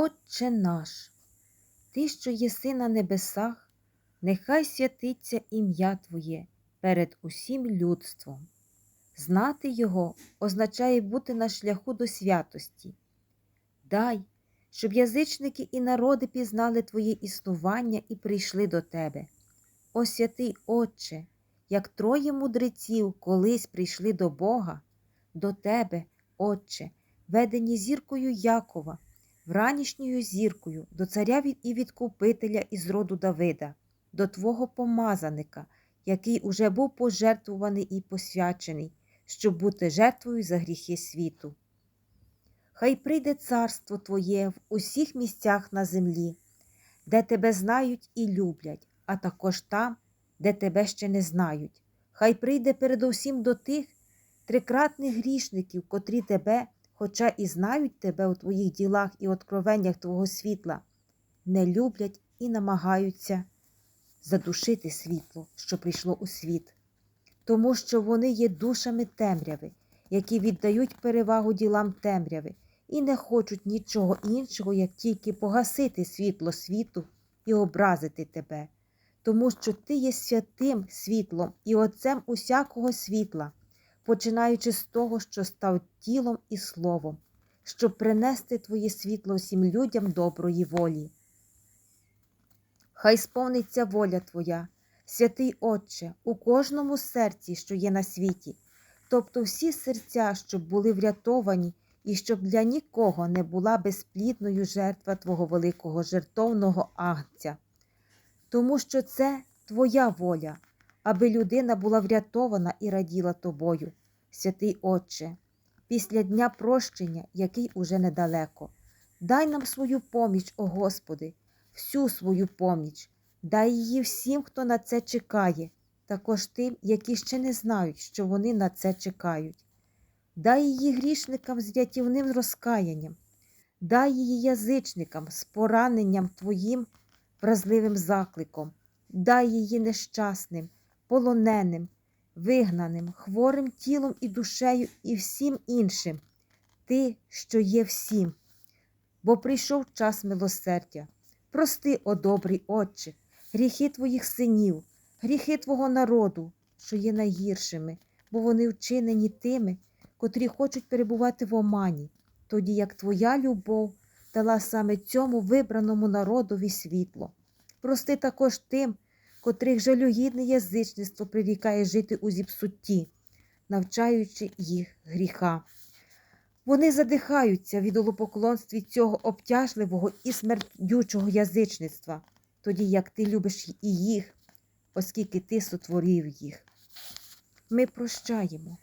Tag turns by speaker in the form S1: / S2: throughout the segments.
S1: Отче наш, Ти, що єси на небесах, нехай святиться ім'я Твоє перед усім людством. Знати Його означає бути на шляху до святості. Дай, щоб язичники і народи пізнали Твоє існування і прийшли до Тебе. О святий Отче, як троє мудреців колись прийшли до Бога, до Тебе, Отче, ведені зіркою Якова, вранішньою зіркою, до царя і відкупителя із роду Давида, до Твого помазаника, який уже був пожертвуваний і посвячений, щоб бути жертвою за гріхи світу. Хай прийде царство Твоє в усіх місцях на землі, де Тебе знають і люблять, а також там, де Тебе ще не знають. Хай прийде передусім до тих трикратних грішників, котрі Тебе, хоча і знають Тебе у Твоїх ділах і откровеннях Твого світла, не люблять і намагаються задушити світло, що прийшло у світ, тому що вони є душами темряви, які віддають перевагу ділам темряви і не хочуть нічого іншого, як тільки погасити світло світу і образити тебе, тому що ти є святим світлом і отцем усякого світла, починаючи з того, що став тілом і словом, щоб принести твоє світло всім людям доброї волі. Хай сповниться воля Твоя, святий Отче, у кожному серці, що є на світі, тобто всі серця, щоб були врятовані, і щоб для нікого не була безплідною жертва Твого великого жертовного агнця. Тому що це Твоя воля, аби людина була врятована і раділа Тобою, святий Отче, після дня прощення, який уже недалеко. Дай нам свою поміч, о Господи, всю свою поміч, дай її всім, хто на це чекає, також тим, які ще не знають, що вони на це чекають. Дай її грішникам з рятівним розкаянням, дай її язичникам з пораненням Твоїм вразливим закликом, дай її нещасним, полоненим, вигнаним, хворим тілом і душею і всім іншим, Ти, що є всім. Бо прийшов час милосердя. Прости, о добрий Отче, гріхи Твоїх синів, гріхи Твого народу, що є найгіршими, бо вони вчинені тими, котрі хочуть перебувати в омані, тоді як Твоя любов дала саме цьому вибраному народові світло. Прости також тим, котрих жалюгідне язичництво прирікає жити у зіпсутті, навчаючи їх гріха. Вони задихаються від олопоклонстві цього обтяжливого і смердючого язичництва, тоді як ти любиш і їх, оскільки ти сотворив їх. Ми прощаємо.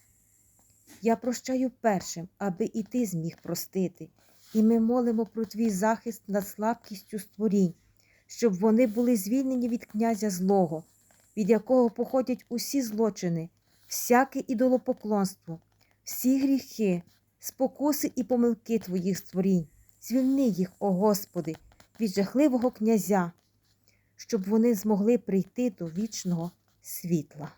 S1: Я прощаю першим, аби і ти зміг простити, і ми молимо про твій захист над слабкістю створінь, щоб вони були звільнені від князя злого, від якого походять усі злочини, всяке ідолопоклонство, всі гріхи, спокуси і помилки твоїх створінь. Звільни їх, о Господи, від жахливого князя, щоб вони змогли прийти до вічного світла.